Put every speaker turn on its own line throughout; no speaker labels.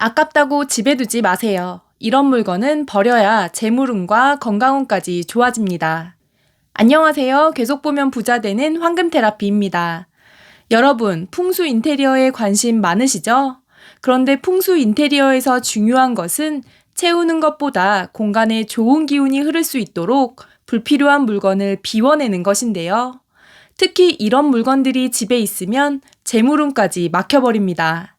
아깝다고 집에 두지 마세요. 이런 물건은 버려야 재물운과 건강운까지 좋아집니다. 안녕하세요. 계속 보면 부자 되는 황금 테라피입니다. 여러분, 풍수 인테리어에 관심 많으시죠? 그런데 풍수 인테리어에서 중요한 것은 채우는 것보다 공간에 좋은 기운이 흐를 수 있도록 불필요한 물건을 비워내는 것인데요. 특히 이런 물건들이 집에 있으면 재물운까지 막혀버립니다.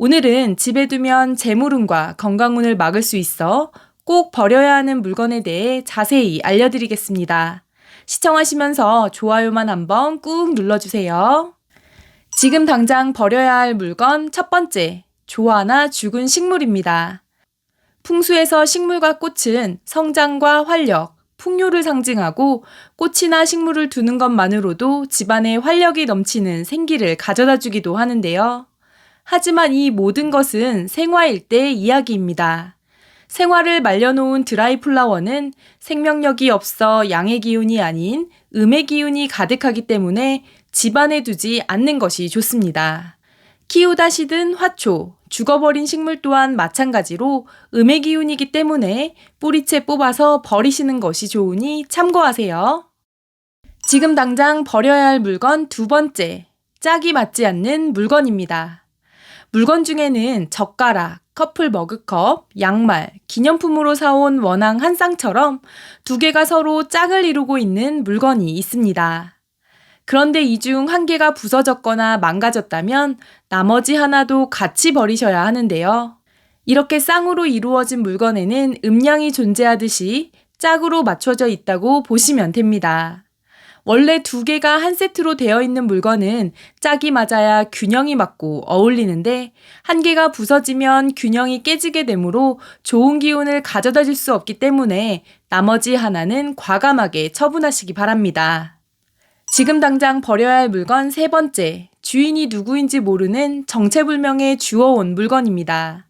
오늘은 집에 두면 재물운과 건강운을 막을 수 있어 꼭 버려야 하는 물건에 대해 자세히 알려드리겠습니다. 시청하시면서 좋아요만 한번 꾹 눌러주세요. 지금 당장 버려야 할 물건 첫 번째, 조화나 죽은 식물입니다. 풍수에서 식물과 꽃은 성장과 활력, 풍요를 상징하고 꽃이나 식물을 두는 것만으로도 집안에 활력이 넘치는 생기를 가져다 주기도 하는데요. 하지만 이 모든 것은 생화일 때의 이야기입니다. 생화를 말려놓은 드라이 플라워는 생명력이 없어 양의 기운이 아닌 음의 기운이 가득하기 때문에 집안에 두지 않는 것이 좋습니다. 키우다 시든 화초, 죽어버린 식물 또한 마찬가지로 음의 기운이기 때문에 뿌리채 뽑아서 버리시는 것이 좋으니 참고하세요. 지금 당장 버려야 할 물건 두 번째, 짝이 맞지 않는 물건입니다. 물건 중에는 젓가락, 커플 머그컵, 양말, 기념품으로 사온 원앙 한 쌍처럼 두 개가 서로 짝을 이루고 있는 물건이 있습니다. 그런데 이 중 한 개가 부서졌거나 망가졌다면 나머지 하나도 같이 버리셔야 하는데요. 이렇게 쌍으로 이루어진 물건에는 음량이 존재하듯이 짝으로 맞춰져 있다고 보시면 됩니다. 원래 두 개가 한 세트로 되어 있는 물건은 짝이 맞아야 균형이 맞고 어울리는데 한 개가 부서지면 균형이 깨지게 되므로 좋은 기운을 가져다 줄 수 없기 때문에 나머지 하나는 과감하게 처분하시기 바랍니다. 지금 당장 버려야 할 물건 세 번째, 주인이 누구인지 모르는 정체불명의 주워온 물건입니다.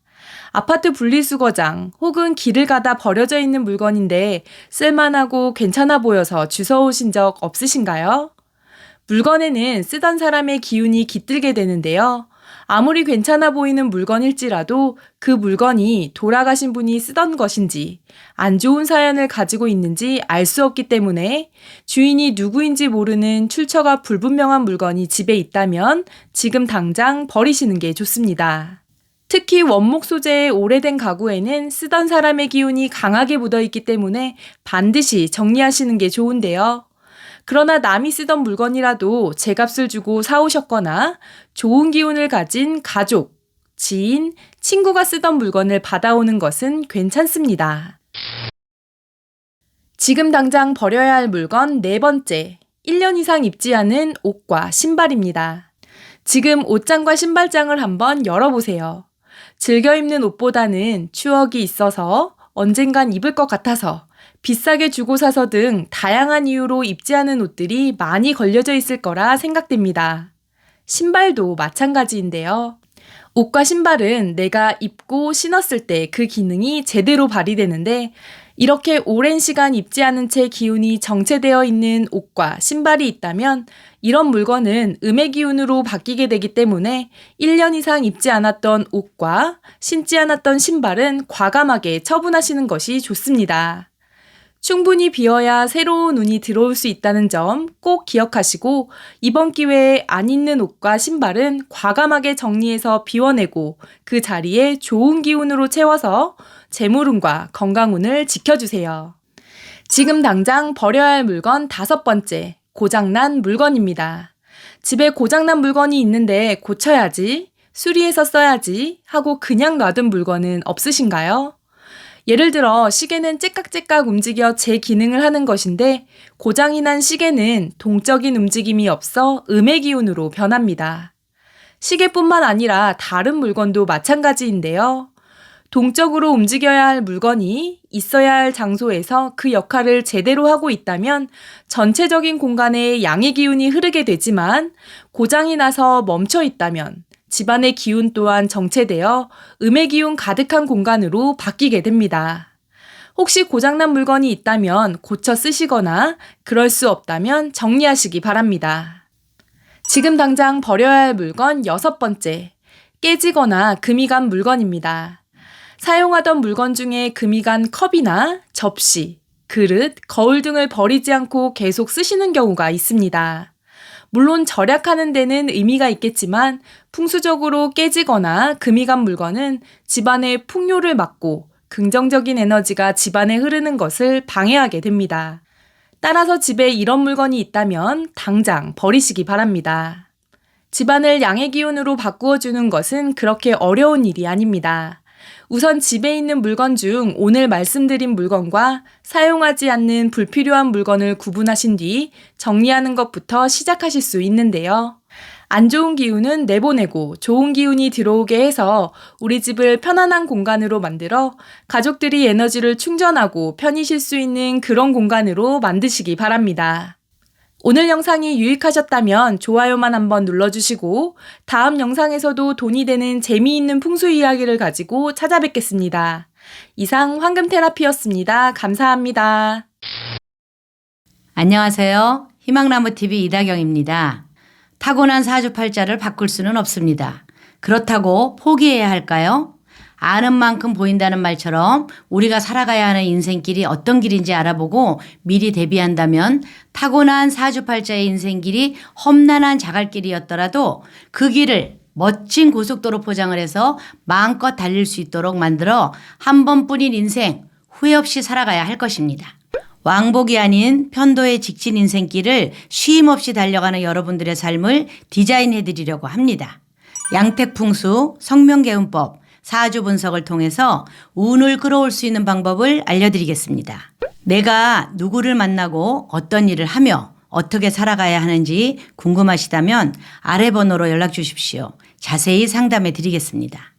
아파트 분리수거장 혹은 길을 가다 버려져 있는 물건인데 쓸만하고 괜찮아 보여서 주워오신 적 없으신가요? 물건에는 쓰던 사람의 기운이 깃들게 되는데요. 아무리 괜찮아 보이는 물건일지라도 그 물건이 돌아가신 분이 쓰던 것인지 안 좋은 사연을 가지고 있는지 알 수 없기 때문에 주인이 누구인지 모르는 출처가 불분명한 물건이 집에 있다면 지금 당장 버리시는 게 좋습니다. 특히 원목 소재의 오래된 가구에는 쓰던 사람의 기운이 강하게 묻어 있기 때문에 반드시 정리하시는 게 좋은데요. 그러나 남이 쓰던 물건이라도 제 값을 주고 사오셨거나 좋은 기운을 가진 가족, 지인, 친구가 쓰던 물건을 받아오는 것은 괜찮습니다. 지금 당장 버려야 할 물건 네 번째, 1년 이상 입지 않은 옷과 신발입니다. 지금 옷장과 신발장을 한번 열어보세요. 즐겨 입는 옷보다는 추억이 있어서 언젠간 입을 것 같아서 비싸게 주고 사서 등 다양한 이유로 입지 않은 옷들이 많이 걸려져 있을 거라 생각됩니다. 신발도 마찬가지인데요. 옷과 신발은 내가 입고 신었을 때 그 기능이 제대로 발휘되는데 이렇게 오랜 시간 입지 않은 채 기운이 정체되어 있는 옷과 신발이 있다면 이런 물건은 음의 기운으로 바뀌게 되기 때문에 1년 이상 입지 않았던 옷과 신지 않았던 신발은 과감하게 처분하시는 것이 좋습니다. 충분히 비어야 새로운 운이 들어올 수 있다는 점 꼭 기억하시고 이번 기회에 안 입는 옷과 신발은 과감하게 정리해서 비워내고 그 자리에 좋은 기운으로 채워서 재물운과 건강운을 지켜주세요. 지금 당장 버려야 할 물건 다섯 번째, 고장난 물건입니다. 집에 고장난 물건이 있는데 고쳐야지, 수리해서 써야지 하고 그냥 놔둔 물건은 없으신가요? 예를 들어 시계는 째깍째깍 움직여 제 기능을 하는 것인데 고장이 난 시계는 동적인 움직임이 없어 음의 기운으로 변합니다. 시계뿐만 아니라 다른 물건도 마찬가지인데요. 동적으로 움직여야 할 물건이 있어야 할 장소에서 그 역할을 제대로 하고 있다면 전체적인 공간에 양의 기운이 흐르게 되지만 고장이 나서 멈춰 있다면 집안의 기운 또한 정체되어 음의 기운 가득한 공간으로 바뀌게 됩니다. 혹시 고장난 물건이 있다면 고쳐 쓰시거나 그럴 수 없다면 정리하시기 바랍니다. 지금 당장 버려야 할 물건 여섯 번째. 깨지거나 금이 간 물건입니다. 사용하던 물건 중에 금이 간 컵이나 접시, 그릇, 거울 등을 버리지 않고 계속 쓰시는 경우가 있습니다. 물론 절약하는 데는 의미가 있겠지만 풍수적으로 깨지거나 금이 간 물건은 집안의 풍요를 막고 긍정적인 에너지가 집안에 흐르는 것을 방해하게 됩니다. 따라서 집에 이런 물건이 있다면 당장 버리시기 바랍니다. 집안을 양의 기운으로 바꾸어 주는 것은 그렇게 어려운 일이 아닙니다. 우선 집에 있는 물건 중 오늘 말씀드린 물건과 사용하지 않는 불필요한 물건을 구분하신 뒤 정리하는 것부터 시작하실 수 있는데요. 안 좋은 기운은 내보내고 좋은 기운이 들어오게 해서 우리 집을 편안한 공간으로 만들어 가족들이 에너지를 충전하고 편히 쉴 수 있는 그런 공간으로 만드시기 바랍니다. 오늘 영상이 유익하셨다면 좋아요만 한번 눌러주시고 다음 영상에서도 돈이 되는 재미있는 풍수 이야기를 가지고 찾아뵙겠습니다. 이상 황금 테라피였습니다. 감사합니다.
안녕하세요. 희망나무TV 이다경입니다. 타고난 사주팔자를 바꿀 수는 없습니다. 그렇다고 포기해야 할까요? 아는 만큼 보인다는 말처럼 우리가 살아가야 하는 인생길이 어떤 길인지 알아보고 미리 대비한다면 타고난 사주팔자의 인생길이 험난한 자갈길이었더라도 그 길을 멋진 고속도로 포장을 해서 마음껏 달릴 수 있도록 만들어 한 번뿐인 인생 후회 없이 살아가야 할 것입니다. 왕복이 아닌 편도의 직진 인생길을 쉼 없이 달려가는 여러분들의 삶을 디자인해 드리려고 합니다. 양택풍수, 성명개운법, 사주 분석을 통해서 운을 끌어올 수 있는 방법을 알려드리겠습니다. 내가 누구를 만나고 어떤 일을 하며 어떻게 살아가야 하는지 궁금하시다면 아래 번호로 연락 주십시오. 자세히 상담해 드리겠습니다.